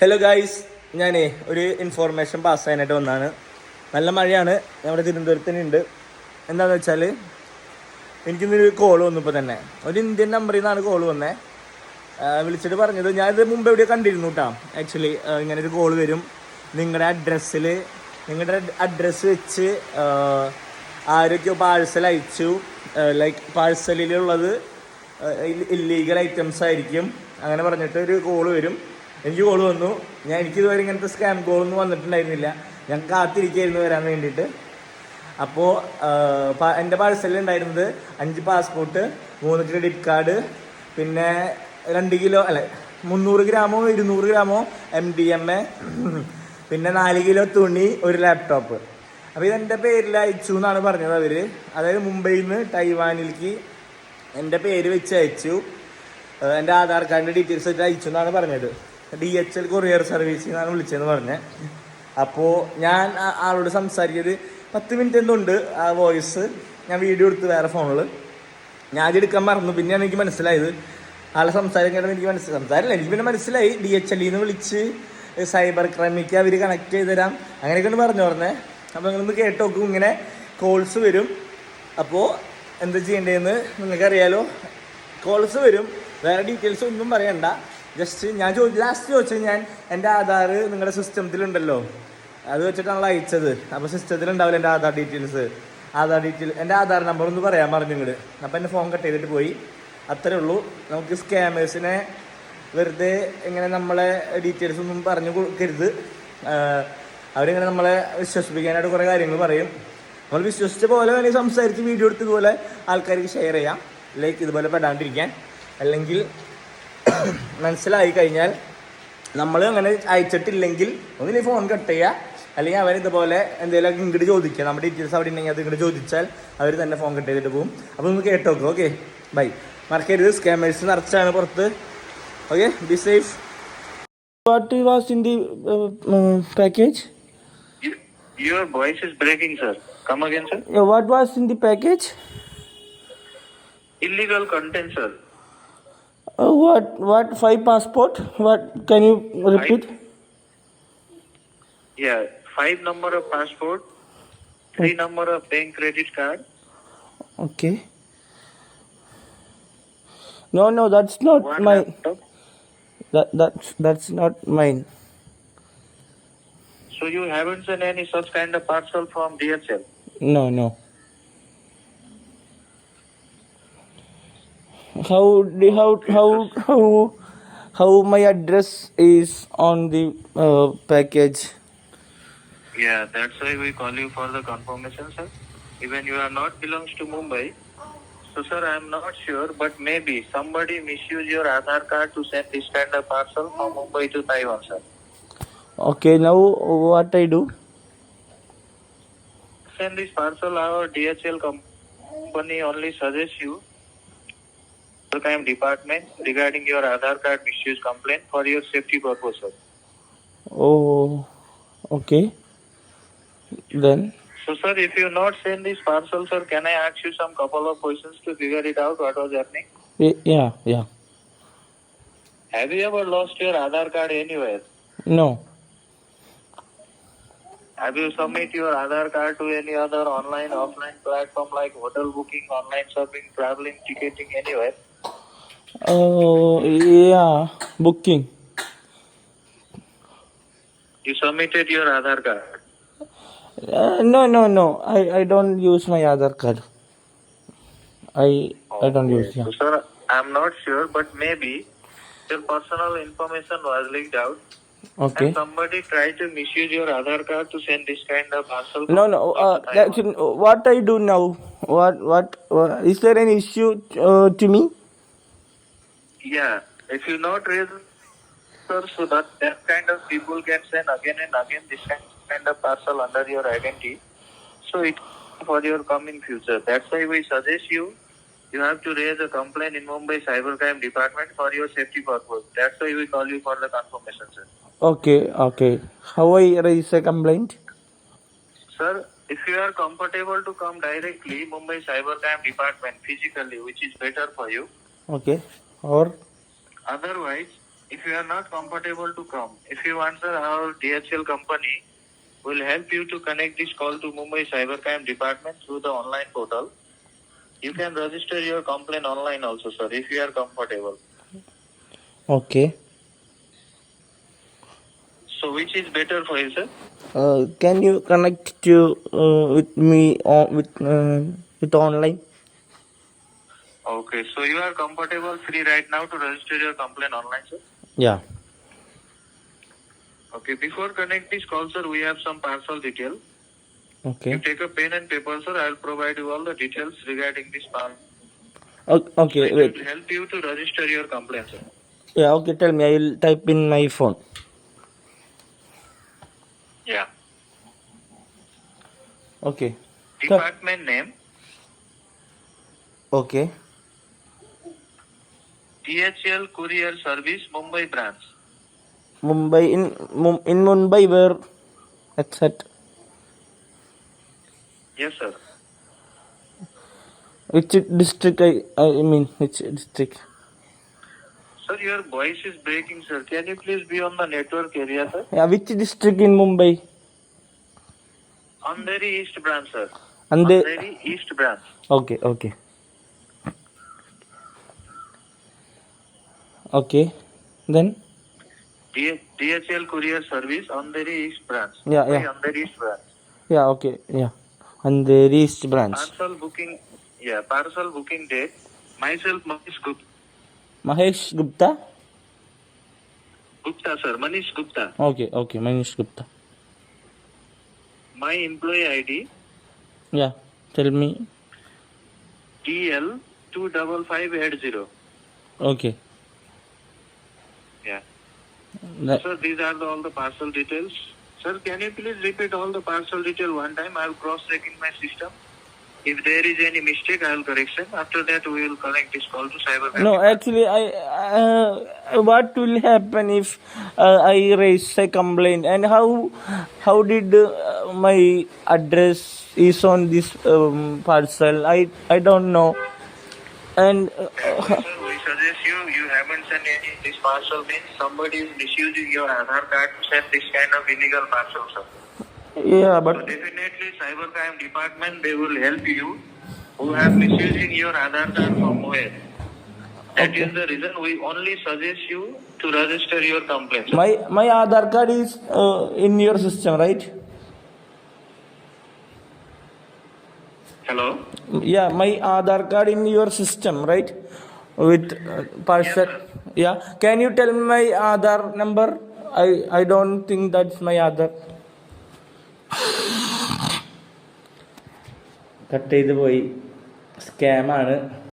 Hello guys ഞാനേ ഒരു information pass ചെയ്യാനായിട്ട് വന്നതാണ്. നല്ല മഴയാണ്. നമ്മുടെ തിരുവനന്തപുരത്ത് തന്നെ ഉണ്ട് എന്താണെന്ന് വെച്ചാൽ എനിക്കിന്നൊരു കോൾ വന്നപ്പോൾ തന്നെ. ഒരു ഇന്ത്യൻ നമ്പറിൽ നിന്നാണ് കോൾ വന്നത് വിളിച്ചിട്ട് പറഞ്ഞത്. ഞാനിത് മുമ്പ് എവിടെയോ കണ്ടിരുന്നു കേട്ടോ ആക്ച്വലി ഇങ്ങനെ ഒരു കോൾ വരും. നിങ്ങളുടെ അഡ്രസ്സിൽ നിങ്ങളുടെ അഡ്രസ്സ് വെച്ച് ആരൊക്കെയോ പാഴ്സൽ അയച്ചു. ലൈക്ക് പാഴ്സലിലുള്ളത് ഇല്ലീഗൽ ഐറ്റംസ് ആയിരിക്കും. അങ്ങനെ പറഞ്ഞിട്ട് ഒരു കോൾ വരും. എനിക്ക് കോൾ വന്നു. ഞാൻ എനിക്കിതുവരെ ഇങ്ങനത്തെ സ്കാം കോളൊന്നും വന്നിട്ടുണ്ടായിരുന്നില്ല. ഞാൻ കാത്തിരിക്കുകയായിരുന്നു വരാൻ വേണ്ടിയിട്ട്. അപ്പോൾ എന്റെ പാഴ്സലിൽ ഉണ്ടായിരുന്നത് അഞ്ച് പാസ്പോർട്ട് മൂന്ന് ക്രെഡിറ്റ് കാർഡ് പിന്നെ രണ്ട് കിലോ അല്ല മുന്നൂറ് ഗ്രാമോ ഇരുന്നൂറ് ഗ്രാമോ എം ഡി എം എ പിന്നെ നാല് കിലോ തുണി ഒരു ലാപ്ടോപ്പ് അപ്പോൾ ഇതെന്റെ പേരിൽ അയച്ചു എന്നാണ് പറഞ്ഞത് അവർ അതായത് മുംബൈയിൽ നിന്ന് ടൈവാനിലേക്ക് എന്റെ പേര് വെച്ച് അയച്ചു. എന്റെ ആധാർ കാർഡിന്റെ ഡീറ്റെയിൽസ് വെച്ച് അയച്ചു എന്നാണ് പറഞ്ഞത്. ഡി എച്ച് എൽ കൊറിയർ സർവീസിൽ നിന്നാണ് വിളിച്ചതെന്ന് പറഞ്ഞത് അപ്പോൾ ഞാൻ ആളോട് സംസാരിച്ചത് പത്ത് മിനിറ്റ് എന്തുണ്ട് ആ വോയിസ് ഞാൻ വീഡിയോ എടുത്ത് വേറെ ഫോണിൽ ഞാൻ ആദ്യം എടുക്കാൻ മറന്നു. പിന്നെയാണ് എനിക്ക് മനസ്സിലായത്. ആളെ സംസാരം കേട്ടപ്പോൾ എനിക്ക് മനസ്സിലായി സംസാരമില്ല എനിക്ക് പിന്നെ മനസ്സിലായി. ഡി എച്ച് എല്ലിൽ നിന്ന് വിളിച്ച് സൈബർ ക്രൈമിക്ക് അവർ കണക്ട് ചെയ്ത് തരാം. അങ്ങനെയൊക്കെയാണ് പറഞ്ഞു പറഞ്ഞത് അപ്പോൾ നിങ്ങളൊന്ന് കേട്ട് നോക്കും. ഇങ്ങനെ കോൾസ് വരും. അപ്പോൾ എന്താ ചെയ്യേണ്ടതെന്ന് നിങ്ങൾക്കറിയാലോ. കോൾസ് വരും. വേറെ ഡീറ്റെയിൽസ് ഒന്നും പറയണ്ട. ജസ്റ്റ് ഞാൻ ചോദിച്ചു ലാസ്റ്റ് ചോദിച്ചത് ഞാൻ എന്റെ ആധാർ നിങ്ങളുടെ സിസ്റ്റത്തിലുണ്ടല്ലോ അത് വെച്ചിട്ടാണല്ലോ അയച്ചത്. അപ്പോൾ സിസ്റ്റത്തിൽ ഉണ്ടാവില്ല എന്റെ ആധാർ ഡീറ്റെയിൽസ് ആധാർ ഡീറ്റെയിൽ എന്റെ ആധാർ നമ്പർ ഒന്ന് പറയാൻ പറഞ്ഞു നിങ്ങൾ അപ്പോൾ എന്റെ ഫോൺ കട്ട് ചെയ്തിട്ട് പോയി. അത്രേ ഉള്ളൂ. നമുക്ക് സ്കാമേഴ്സിനെ വെറുതെ ഇങ്ങനെ നമ്മളെ ഡീറ്റെയിൽസ് ഒന്നും പറഞ്ഞു കൊടുക്കരുത് അവരിങ്ങനെ നമ്മളെ വിശ്വസിപ്പിക്കാനായിട്ട് കുറേ കാര്യങ്ങൾ പറയും. നമ്മൾ വിശ്വസിച്ച പോലെ വേണമെങ്കിൽ സംസാരിച്ച് വീഡിയോ എടുത്തതുപോലെ ആൾക്കാർക്ക് ഷെയർ ചെയ്യാം. ലൈക്ക് ഇതുപോലെ പെടാണ്ടിരിക്കാൻ. അല്ലെങ്കിൽ മനസ്സിലായി കഴിഞ്ഞാൽ നമ്മൾ അങ്ങനെ അയച്ചിട്ടില്ലെങ്കിൽ ഒന്നിലെ ഫോൺ കട്ട് ചെയ്യുക അല്ലെങ്കിൽ അവർ ഇതുപോലെ എന്തെങ്കിലും ഇങ്ങോട്ട് ചോദിക്കുക നമ്മുടെ ഡീറ്റെയിൽസ് അവിടെ ഉണ്ടെങ്കിൽ അത് ഇങ്ങോട്ട് ചോദിച്ചാൽ അവർ തന്നെ ഫോൺ കട്ട് ചെയ്തിട്ട് പോകും അപ്പോൾ ഒന്ന് കേട്ട് നോക്കുക ഓക്കെ ബൈ മറക്കരുത് സ്കാമേഴ്സ് നിറച്ചാണ് പുറത്ത്. Okay be safe what was in the package your voice voice breaking sir come Come sir sir. What was in the package Illegal content sir. Uh, what what five passport? What can you repeat? Five? Yeah, five number of passport, three number of bank credit card. Okay. No, no, that's not One mine. Laptop. That that's that's not mine. So you haven't sent any such kind of parcel from DHL? No, no. How how how how how my address is on the uh, package? Yeah, that's why we call you for the confirmation, sir. Even you are not belongs to Mumbai. So, sir, I am not sure, but maybe somebody misused your Aadhaar card to send this kind of parcel from Mumbai to Taiwan, sir. Okay, now what I do? Send this parcel, our DHL company only suggests you time department regarding your Aadhaar card misuse complaint for your safety purpose, sir. Oh, okay. Then So, sir, if you not send this parcel, sir, can I ask you some couple of questions to figure it out what was happening? y- yeah, yeah. Have you ever lost your Aadhaar card anywhere? No, Have you submit your Aadhaar card to any other online, offline platform like hotel booking, online shopping, traveling, ticketing, anywhere? Uh, yeah, booking. You submitted your Aadhaar card. Uh, no, no, no. I, I don't use my Aadhaar card. I I don't use. Yeah. So, sir, I'm not sure, but maybe your personal information was leaked out Okay. and somebody tried to misuse your Aadhaar card to send this kind of parcel. No, no. Uh, what I do now? What what uh, is there any issue uh, to me? Yeah, if you not raise sir, so that that kind of people can send again and again this kind of parcel under your identity. So it for your coming future. That's why we suggest you you have to raise a complaint in Mumbai Cybercrime Department for your safety purpose. That's why we call you for the confirmation, sir. Okay, okay. How I raise a complaint? Sir, if you are comfortable to come directly Mumbai Cybercrime Department physically, which is better for you. Okay. Or Otherwise, if you are not comfortable to come, if you want, sir, our DHL company will help you to connect this call to Mumbai Cybercrime Department through the online portal. You can register your complaint online also, sir, if you are comfortable. Okay. So, which is better for you, sir? Uh, can you connect to uh, with me on with uh, with online? Okay, so you are comfortable, free right now to register your complaint online, sir? Yeah. Okay, before connect this call, sir, we have some parcel detail. Okay. You take a pen and paper, sir. I will provide you all the details regarding this parcel. Okay. It Wait. will help you to register your complaint, sir. Yeah. Okay. Tell me. I will type in my phone. Yeah. Okay. Department name Okay. DHL Courier Service Mumbai branch. Mumbai in in Mumbai where except Yes, sir. which district I I mean which district? Sir, your voice is breaking, sir. Can you please be on the network area, sir? Yeah. Which district in Mumbai? Andheri East branch, sir. Andheri East branch. okay. Okay. Okay. Then D- DHL Courier Service Andheri East branch. Yeah, yeah. Andheri East branch. yeah. Okay. Yeah. And the east branch. Parcel booking, yeah, parcel booking date. Myself, Manish Gupta. Mahesh Gupta. Gupta, sir. Manish Gupta. Okay. Okay. Manish Gupta. My employee ID Yeah. Tell me. TL two double five eight zero. Okay. Yeah. That, Sir, these are the, all the parcel details. Sir, can you please repeat all the parcel detail one time? I will cross check in my system. If there is any mistake, I will correction. After that, we will connect this call to cyber. no, actually, I. Uh, what will happen if uh, I raise a complaint and how how did uh, my address is on this um, parcel? I I don't know. And uh, Sir, you, you haven't sent any this parcel means somebody is misusing your Aadhaar card to send this kind of illegal parcel, sir. yeah, So but definitely cybercrime department, they will help you who have misusing your Aadhaar card from where. That is the reason we only suggest you to register your complaint. sir. my my Aadhaar card is uh, in your system, right? Hello? Yeah, my Aadhaar card in your system, right? With parcel yeah can you tell my Aadhaar number I I don't think that's my Aadhaar cut ചെയ്ത് പോയി. സ്കാമാണ്